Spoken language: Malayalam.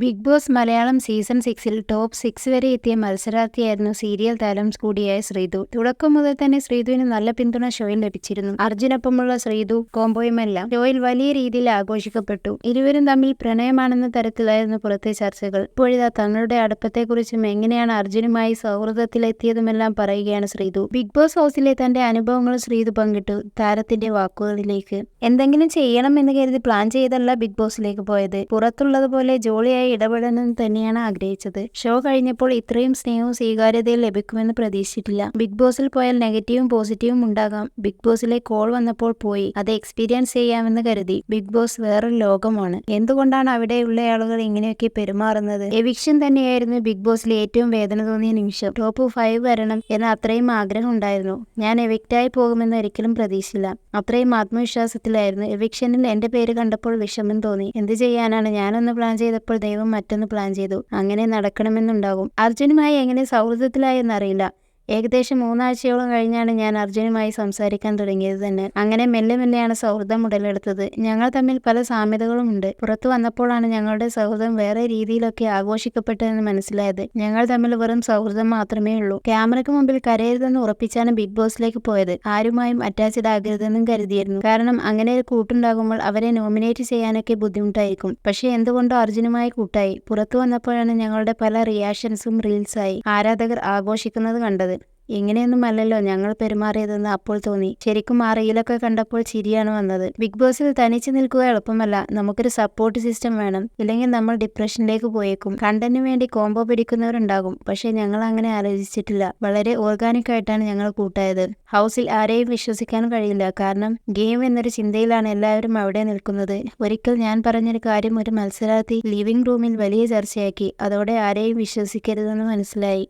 ബിഗ് ബോസ് മലയാളം സീസൺ സിക്സിൽ ടോപ്പ് സിക്സ് വരെ എത്തിയ മത്സരാർത്ഥിയായിരുന്നു സീരിയൽ താരം കൂടിയായ ശ്രീതു. തുടക്കം മുതൽ തന്നെ ശ്രീതുവിന് നല്ല പിന്തുണ ഷോയിൽ ലഭിച്ചിരുന്നു. അർജുനൊപ്പമുള്ള ശ്രീതു കോംബോയുമെല്ലാം ഷോയിൽ വലിയ രീതിയിൽ ആഘോഷിക്കപ്പെട്ടു. ഇരുവരും തമ്മിൽ പ്രണയമാണെന്ന തരത്തിലായിരുന്നു പുറത്തെ ചർച്ചകൾ. ഇപ്പോഴിതാ തങ്ങളുടെ അടുപ്പത്തെക്കുറിച്ചും എങ്ങനെയാണ് അർജുനുമായി സൗഹൃദത്തിലെത്തിയതുമെല്ലാം പറയുകയാണ് ശ്രീതു. ബിഗ് ബോസ് ഹൗസിലെ തന്റെ അനുഭവങ്ങൾ ശ്രീതു പങ്കിട്ടു താരത്തിന്റെ വാക്കുകളിലേക്ക്. എന്തെങ്കിലും ചെയ്യണം എന്ന് കരുതി പ്ലാൻ ചെയ്തല്ല ബിഗ് ബോസിലേക്ക് പോയത്. പുറത്തുള്ളതുപോലെ ജോളിയായി ഇടപെടണമെന്ന് തന്നെയാണ് ആഗ്രഹിച്ചത്. ഷോ കഴിഞ്ഞപ്പോൾ ഇത്രയും സ്നേഹവും സ്വീകാര്യതയും ലഭിക്കുമെന്ന് പ്രതീക്ഷിച്ചിട്ടില്ല. ബിഗ് ബോസിൽ പോയാൽ നെഗറ്റീവും പോസിറ്റീവും ഉണ്ടാകാം. ബിഗ് ബോസിലെ കോൾ വന്നപ്പോൾ പോയി. അത് എക്സ്പീരിയൻസ് ചെയ്യാമെന്ന് കരുതി. ബിഗ് ബോസ് വേറൊരു ലോകമാണ്. എന്തുകൊണ്ടാണ് അവിടെയുള്ള ആളുകൾ ഇങ്ങനെയൊക്കെ പെരുമാറുന്നത്? എവിക്ഷൻ തന്നെയായിരുന്നു ബിഗ് ബോസിലെ ഏറ്റവും വേദന തോന്നിയ നിമിഷം. ടോപ്പ് ഫൈവ് വരണം എന്ന അത്രയും ആഗ്രഹം ഉണ്ടായിരുന്നു. ഞാൻ എവിക്റ്റായി പോകുമെന്ന് ഒരിക്കലും പ്രതീക്ഷിച്ചില്ല. അത്രയും ആത്മവിശ്വാസത്തിലായിരുന്നു എവിക്ഷനിൽ എന്റെ പേര് കണ്ടപ്പോൾ വിഷമം തോന്നി. എന്ത് ചെയ്യാനാണ് ഞാനൊന്ന് പ്ലാൻ ചെയ്തപ്പോൾ ദൈവം മറ്റൊന്ന് പ്ലാൻ ചെയ്തു. അങ്ങനെ നടക്കണമെന്നുണ്ടാകും. അർജുനുമായി എങ്ങനെ സൗഹൃദത്തിലായെന്നറിയില്ല ഏകദേശം മൂന്നാഴ്ചയോളം കഴിഞ്ഞാണ് ഞാൻ അർജുനുമായി സംസാരിക്കാൻ തുടങ്ങിയത് തന്നെ. അങ്ങനെ മെല്ലെ മെല്ലെയാണ് സൗഹൃദം ഉടലെടുത്തത്. ഞങ്ങൾ തമ്മിൽ പല സാമ്യതകളുമുണ്ട് പുറത്തു വന്നപ്പോഴാണ് ഞങ്ങളുടെ സൗഹൃദം വേറെ രീതിയിലൊക്കെ ആഘോഷിക്കപ്പെട്ടതെന്ന് മനസ്സിലായത്. ഞങ്ങൾ തമ്മിൽ വെറും സൗഹൃദം മാത്രമേ ഉള്ളൂ. ക്യാമറയ്ക്ക് മുമ്പിൽ കരയരുതെന്ന് ഉറപ്പിച്ചാണ് ബിഗ് ബോസിലേക്ക് പോയത്. ആരുമായും അറ്റാച്ച്ഡ് ആകരുതെന്നും കരുതിയിരുന്നു. കാരണം അങ്ങനെ ഒരു കൂട്ടുണ്ടാകുമ്പോൾ അവരെ നോമിനേറ്റ് ചെയ്യാനൊക്കെ ബുദ്ധിമുട്ടായിരിക്കും. പക്ഷെ എന്തുകൊണ്ടോ അർജുനുമായി കൂട്ടായി. പുറത്തു വന്നപ്പോഴാണ് ഞങ്ങളുടെ പല റിയാക്ഷൻസും റീൽസായി ആരാധകർ ആഘോഷിക്കുന്നത് കണ്ടത്. ഇങ്ങനെയൊന്നും അല്ലല്ലോ ഞങ്ങൾ പെരുമാറിയതെന്ന് അപ്പോൾ തോന്നി. ശരിക്കും ആ റീലൊക്കെ കണ്ടപ്പോൾ ചിരിയാണ് വന്നത്. ബിഗ് ബോസിൽ തനിച്ച് നിൽക്കുക എളുപ്പമല്ല. നമുക്കൊരു സപ്പോർട്ട് സിസ്റ്റം വേണം. ഇല്ലെങ്കിൽ നമ്മൾ ഡിപ്രഷനിലേക്ക് പോയേക്കും. കണ്ടന് വേണ്ടി കോംബോ പിടിക്കുന്നവരുണ്ടാകും. പക്ഷേ ഞങ്ങൾ അങ്ങനെ ആലോചിച്ചിട്ടില്ല. വളരെ ഓർഗാനിക് ആയിട്ടാണ് ഞങ്ങൾ കൂട്ടായത്. ഹൗസിൽ ആരെയും വിശ്വസിക്കാൻ കഴിയില്ല. കാരണം ഗെയിം എന്നൊരു ചിന്തയിലാണ് എല്ലാവരും അവിടെ നിൽക്കുന്നത്. ഒരിക്കൽ ഞാൻ പറഞ്ഞൊരു കാര്യം ഒരു മത്സരാർത്ഥി ലിവിംഗ് റൂമിൽ വലിയ ചർച്ചയാക്കി. അതോടെ ആരെയും വിശ്വസിക്കരുതെന്ന് മനസ്സിലായി.